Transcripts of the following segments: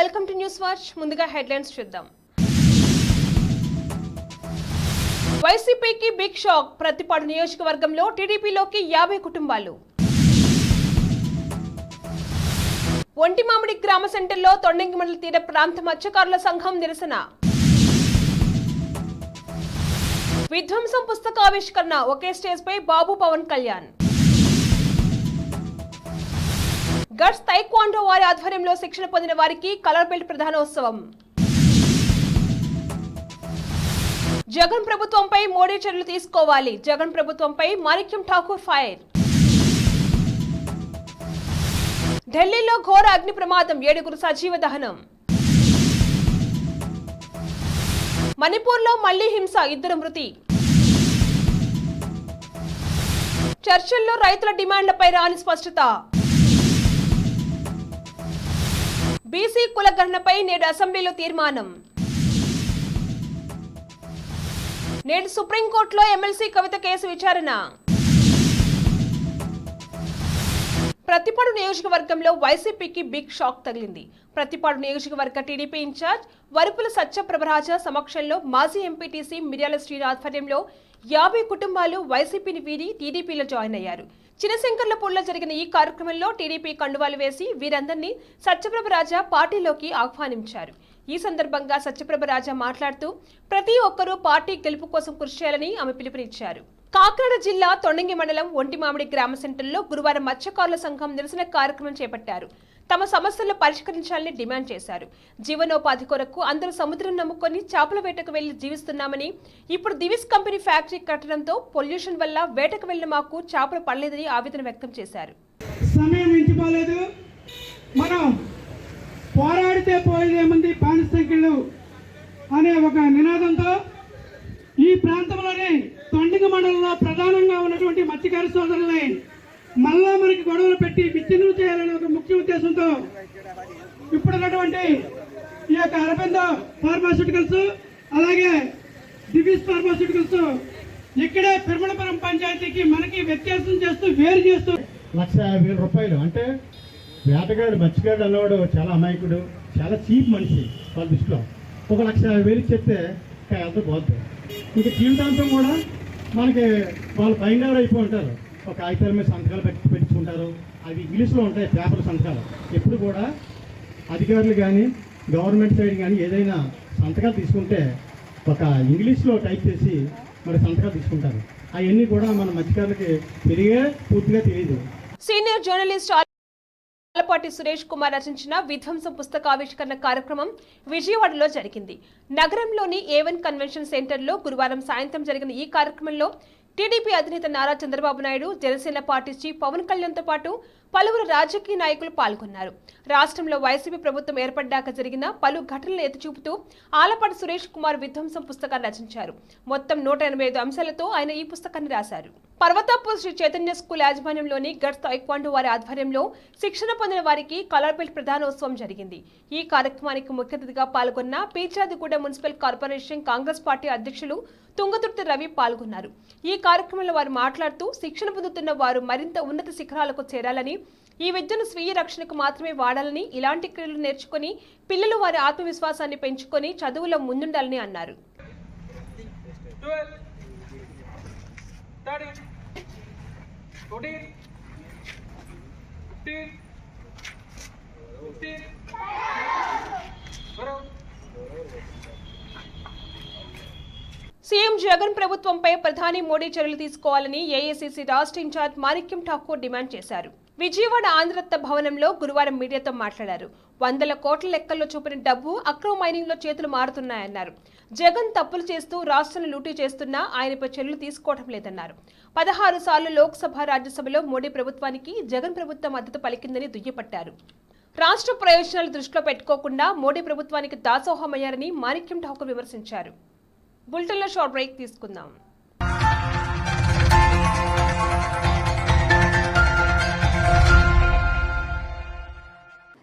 Welcome to news watch. ముందుగా headlines చూద్దాం. వైసీపీకి బిగ్ షాక్. ప్రతిపాడు నియోజకవర్గంలో టీడీపీలోకి యాభై కుటుంబాలు. ఒంటిమామిడి గ్రామ సెంటర్లో తొండంగి మండల తీర ప్రాంత మత్స్యకారుల సంఘం నిరసన. విధ్వంసం పుస్తకావిష్కరణ ఒకే స్టేజ్ పై బాబు పవన్ కళ్యాణ్. గట్స్ తైక్వాండో వారి ఆధ్వర్యంలో శిక్షణ పొందిన వారికి కలర్ బెల్ట్ ప్రధానోత్సవం. జగన్ ప్రభుత్వంపై మోడీ చర్యలు తీసుకోవాలి. జగన్ ప్రభుత్వంపై మాణిక్యం ఠాకూర్ ఫైర్. ఢిల్లీలో ఘోర అగ్ని ప్రమాదం. ఏడుగురు సజీవ దహనం. మణిపూర్లో మళ్ళీ హింస. ఇద్దరు మృతి. చర్చల్లో రైతుల డిమాండ్లపై రాని స్పష్టత. బీసీ కులగణనపై నేడు అసెంబ్లీలో తీర్మానం. నేడు సుప్రీంకోర్టులో ఎమ్మెల్సీ కవిత కేసు విచారణ. ప్రతిపాడు నియోజకవర్గంలో వైసీపీకి బిగ్ షాక్ తగిలింది. ప్రతిపాడు నియోజకవర్గ టీడీపీ ఇన్ఛార్జ్ వరుపుల సత్యప్రభరాజ సమక్షంలో మాజీ ఎంపీటీసీ మిర్యాల శ్రీని ఆధ్వర్యంలో యాభై కుటుంబాలు వైసీపీని వీడి టీడీపీలో జాయిన్ అయ్యారు. చినశంకర్లపూడిలో జరిగిన ఈ కార్యక్రమంలో టీడీపీ కండువాలు వేసి వీరందరినీ సత్యప్రభరాజ పార్టీలోకి ఆహ్వానించారు. ఈ సందర్భంగా సత్యప్రభ రాజా మాట్లాడుతూ ప్రతి ఒక్కరూ పార్టీ గెలుపు కోసం కృషి చేయాలని ఆమె పిలుపునిచ్చారు. కాకినాడ జిల్లా తొండంగి మండలం ఒంటిమామిడి గ్రామ సెంటర్లో గురువారం మత్స్యకారుల సంఘం నిరసన కార్యక్రమం చేపట్టారు. తమ సమస్యలను పరిష్కరించాలని డిమాండ్ చేశారు. జీవనోపాధి కొరకు అందరూ సముద్రం నమ్ముకొని చేపల వేటకు వెళ్ళి జీవిస్తున్నామని ఇప్పుడు దివిస్ కంపెనీ ఫ్యాక్టరీ కట్టడంతో పొల్యూషన్ వల్ల వేటకు వెళ్ళిన మాకు చేపలు పడలేదని ఆవేదన వ్యక్తం చేశారు. సమయం మనం పోరాడితే పోయేదేముంది పాని అనే ఒక నినాదంతో ఈ ప్రాంతంలోని తొండిగ మండలంలో ప్రధానంగా ఉన్నటువంటి మత్స్యకార సోదరుల్ని మళ్ళా మనకి గొడవలు పెట్టి విచ్ఛిన్నం చేయాలనే ఒక ముఖ్య ఉద్దేశంతో ఇప్పుడున్నటువంటి ఈ యొక్క అరబింద ఫార్మాస్యూటికల్స్ అలాగే దివిస్ ఫార్మాస్యూటికల్స్ ఇక్కడే పెరుమలపురం పంచాయతీకి మనకి వ్యత్యాసం చేస్తూ వేరు చేస్తూ లక్ష యాభై వేల రూపాయలు. అంటే వేటగాడు మత్స్యగాడు అన్నవాడు చాలా అమాయకుడు చాలా చీప్ మనిషి వాళ్ళ దృష్టిలో. ఒక లక్ష యాభై వేలు చెప్తే ఇంకా పోతుంది పోద్ది. ఇంకా జీవితాంతం కూడా మనకి వాళ్ళు పైన అయిపోయి ఉంటారు. ఒక కాగితాల మీద సంతకాలు పెట్టి పెట్టుకుంటారు. అవి ఇంగ్లీష్లో ఉంటాయి పేపర్ సంతకాలు. ఎప్పుడు కూడా అధికారులు కానీ గవర్నమెంట్ సైడ్ కానీ ఏదైనా సంతకాలు తీసుకుంటే ఒక ఇంగ్లీష్లో టైప్ చేసి మరి సంతకాలు తీసుకుంటారు. అవన్నీ కూడా మన మధ్యకారులకి పెరిగే పూర్తిగా తెలియదు సీనియర్ జర్నలిస్ట్ ఆలపాటి సురేష్ కుమార్ రచించిన విధ్వంసం పుస్తకావిష్కరణ కార్యక్రమం విజయవాడలో జరిగింది. నగరంలోని ఏవన్ కన్వెన్షన్ సెంటర్లో గురువారం సాయంత్రం జరిగిన ఈ కార్యక్రమంలో టీడీపీ అధినేత నారా చంద్రబాబు నాయుడు జనసేన పార్టీ చీఫ్ పవన్ కళ్యాణ్తో పాటు పలువురు రాజకీయ నాయకులు పాల్గొన్నారు. రాష్ట్రంలో వైసీపీ ప్రభుత్వం ఏర్పడ్డాక జరిగిన పలు ఘటనలు ఎత్తిచూపుతూ ఆలపాటి సురేష్ కుమార్ విధ్వంసం పుస్తకాన్ని రచించారు. మొత్తం నూట ఎనభై ఐదు అంశాలతో ఆయన ఈ పుస్తకాన్ని రాశారు. పర్వతాపూర్ శ్రీ చైతన్య స్కూల్ యాజమాన్యంలోని గట్స్ తైక్వాండో వారి ఆధ్వర్యంలో శిక్షణ పొందిన వారికి కలర్ బెల్ట్ ప్రధానోత్సవం జరిగింది. ఈ కార్యక్రమానికి ముఖ్య అతిథిగా పాల్గొన్న Peerzadiguda municipal corporation Congress party అధ్యక్షులు తుంగతుర్తి రవి పాల్గొన్నారు. ఈ కార్యక్రమంలో వారు మాట్లాడుతూ శిక్షణ పొందుతున్న వారు మరింత ఉన్నత శిఖరాలకు చేరాలని ఈ విద్యను స్వీయ రక్షణకు మాత్రమే వాడాలని ఇలాంటి క్రియలు నేర్చుకుని పిల్లలు వారి ఆత్మవిశ్వాసాన్ని పెంచుకొని చదువులో ముందుండాలని అన్నారు. 12, 13, fourteen fifteen fifteen CM Jagan ప్రభుత్వంపై ప్రధాని మోడీ చర్యలు తీసుకోవాలని ఏఐసీసీ రాష్ట్ర ఇన్ఛార్జ్ మాణిక్యం ఠాకూర్ డిమాండ్ చేశారు. విజయవాడ ఆంధ్రత్వ భవనంలో గురువారం మీడియాతో మాట్లాడారు. వందల కోట్ల లెక్కల్లో చూపిన డబ్బు అక్రమ మైనింగ్లో చేతులు మారుతున్నాయన్నారు. జగన్ తప్పులు చేస్తూ రాష్ట్రాన్ని లూటీ చేస్తున్నా ఆయనపై చర్యలు తీసుకోవడం లేదన్నారు. పదహారు సార్లు లోక్సభ రాజ్యసభలో మోడీ ప్రభుత్వానికి జగన్ ప్రభుత్వం మద్దతు పలికిందని దుయ్యపట్టారు. రాష్ట్ర ప్రయోజనాలు దృష్టిలో పెట్టుకోకుండా మోడీ ప్రభుత్వానికి దాసోహమయ్యారని మాణిక్యం ఠాకూర్ విమర్శించారు. బులెటిన్లో షార్ట్ బ్రేక్ తీసుకుందాం.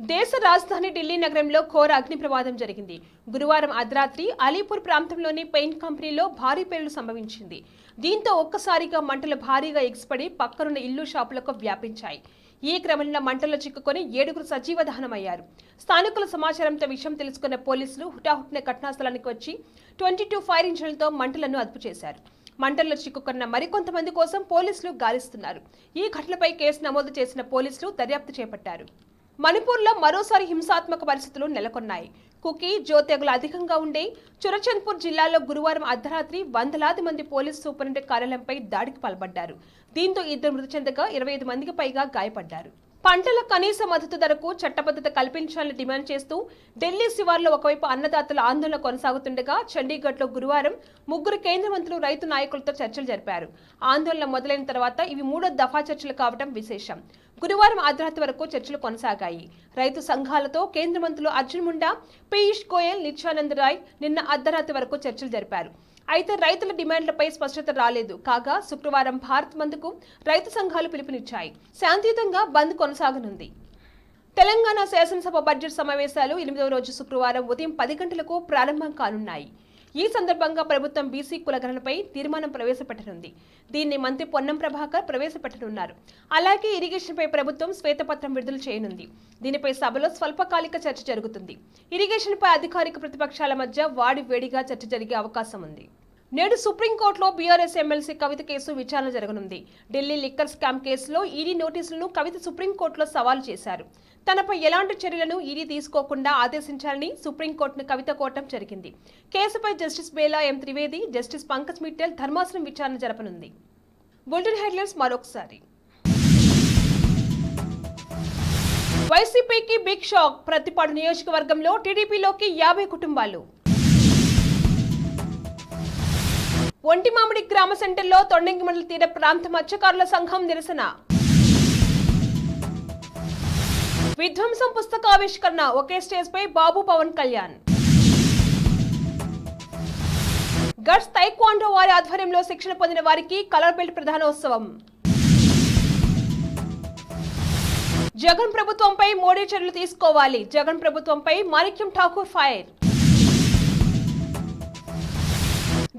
దేశ రాజధాని ఢిల్లీ నగరంలో ఘోర అగ్ని ప్రమాదం జరిగింది. గురువారం అర్ధరాత్రి అలీపూర్ ప్రాంతంలోని పెయింట్ కంపెనీలో భారీ పేలుడు సంభవించింది. దీంతో ఒక్కసారిగా మంటలు భారీగా ఎగిసిపడి పక్కనున్న ఇల్లు షాపులకు వ్యాపించాయి. ఈ క్రమంలో మంటల్లో చిక్కుకొని ఏడుగురు సజీవ దహనమయ్యారు. స్థానికుల సమాచారంతో విషయం తెలుసుకున్న పోలీసులు హుటాహుటిన ఘటనాస్థలానికి వచ్చి ట్వంటీ టూ ఫైర్ ఇంజిన్లతో మంటలను అదుపు చేశారు. మంటల్లో చిక్కుకున్న మరికొంతమంది కోసం పోలీసులు గాలిస్తున్నారు. ఈ ఘటనపై కేసు నమోదు చేసిన పోలీసులు దర్యాప్తు చేపట్టారు. మణిపూర్లో మరోసారి హింసాత్మక పరిస్థితులు నెలకొన్నాయి. కుకీ జ్యోతెగులు అధికంగా ఉండే చురచంద్పూర్ జిల్లాలో గురువారం అర్ధరాత్రి వందలాది మంది పోలీసు సూపరింటెండెంట్ కార్యాలయంపై దాడికి పాల్పడ్డారు. దీంతో ఇద్దరు మృతి చెందగా ఇరవై ఐదు మందికి పైగా గాయపడ్డారు. పంటల కనీస మద్దతు ధరకు చట్టబద్ధత కల్పించాలని డిమాండ్ చేస్తూ ఢిల్లీ శివార్లో ఒకవైపు అన్నదాతల ఆందోళన కొనసాగుతుండగా చండీగఢ్లో గురువారం ముగ్గురు కేంద్ర మంత్రులు రైతు నాయకులతో చర్చలు జరిపారు. ఆందోళన మొదలైన తర్వాత ఇవి మూడో దఫా చర్చలు కావడం విశేషం. గురువారం అర్ధరాత్రి వరకు చర్చలు కొనసాగాయి. రైతు సంఘాలతో కేంద్ర మంత్రులు అర్జున్ ముండా పీయూష్ గోయల్ నిత్యానంద్ రాయ్ నిన్న అర్ధరాత్రి వరకు చర్చలు జరిపారు. అయితే రైతుల డిమాండ్లపై స్పష్టత రాలేదు. కాగా శుక్రవారం భారత్ బంద్కు రైతు సంఘాలు పిలుపునిచ్చాయి. శాంతియుతంగా బంద్ కొనసాగనుంది. తెలంగాణ శాసనసభ బడ్జెట్ సమావేశాలు ఎనిమిదవ రోజు శుక్రవారం ఉదయం పది గంటలకు ప్రారంభం కానున్నాయి. ఈ సందర్భంగా ప్రభుత్వం బీసీ కులగణనపై తీర్మానం ప్రవేశపెట్టనుంది. దీన్ని మంత్రి పొన్నం ప్రభాకర్ ప్రవేశపెట్టనున్నారు. అలాగే ఇరిగేషన్పై ప్రభుత్వం శ్వేతపత్రం విడుదల చేయనుంది. దీనిపై సభలో స్వల్పకాలిక చర్చ జరుగుతుంది. ఇరిగేషన్పై అధికారిక ప్రతిపక్షాల మధ్య వాడి వేడిగా చర్చ జరిగే అవకాశం ఉంది. నేడు సుప్రీంకోర్టులో బీఆర్ఎస్ ఎమ్మెల్సీ కవిత కేసు విచారణ జరగనుంది. ఢిల్లీ లిక్కర్ స్కామ్ కేసులో ఈడీ నోటీసులను కవిత సుప్రీంకోర్టులో సవాలు చేశారు. తనపై ఎలాంటి చర్యలను ఈడీ తీసుకోకుండా ఆదేశించాలని సుప్రీంకోర్టును కవిత కోరటం జరిగింది. కేసుపై justice Bela M Trivedi justice Pankaj Mittal ధర్మాసనం విచారణ జరపనుంది. బులెటిన్ హెడ్లైన్స్ మరొకసారి. వైసీపీకి బిగ్ షాక్ ప్రతిపాడు నియోజకవర్గంలో టీడీపీలోకి యాభై కుటుంబాలు. ఒంటిమామిడి గ్రామ సెంటర్లో తొండంగి మండల తీర ప్రాంత మత్స్యకారుల సంఘం నిరసన. విధ్వంసం పుస్తక ఆవిష్కరణ ఒకే స్టేజ్ పై బాబు పవన్ కళ్యాణ్. గట్స్ తైక్వాండో వారి ఆధ్వర్యంలో శిక్షణ పొందిన వారికి కలర్ బెల్ట్ ప్రధానోత్సవం. జగన్ ప్రభుత్వంపై మోడీ చర్యలు తీసుకోవాలి. జగన్ ప్రభుత్వంపై మాణిక్యం ఠాకూర్ ఫైర్.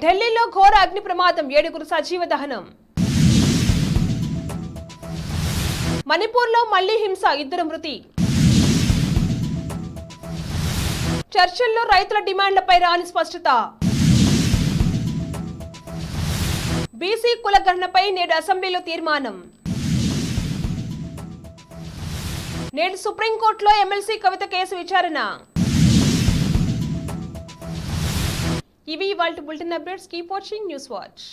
ఢిల్లీలో ఘోర అగ్ని ప్రమాదం ఏడుగురు సజీవ దహనం. మణిపూర్లో మళ్ళీ హింస ఇద్దరు మృతి. చర్చల్లో రైతుల డిమాండ్లపై రాని స్పష్టత. బీసీ కులగణనపై నేడు అసెంబ్లీలో తీర్మానం. నేడు సుప్రీంకోర్టులో ఎమ్మెల్సీ కవిత కేసు విచారణ. ఇవి ఇవాళ bulletin updates keep watching news watch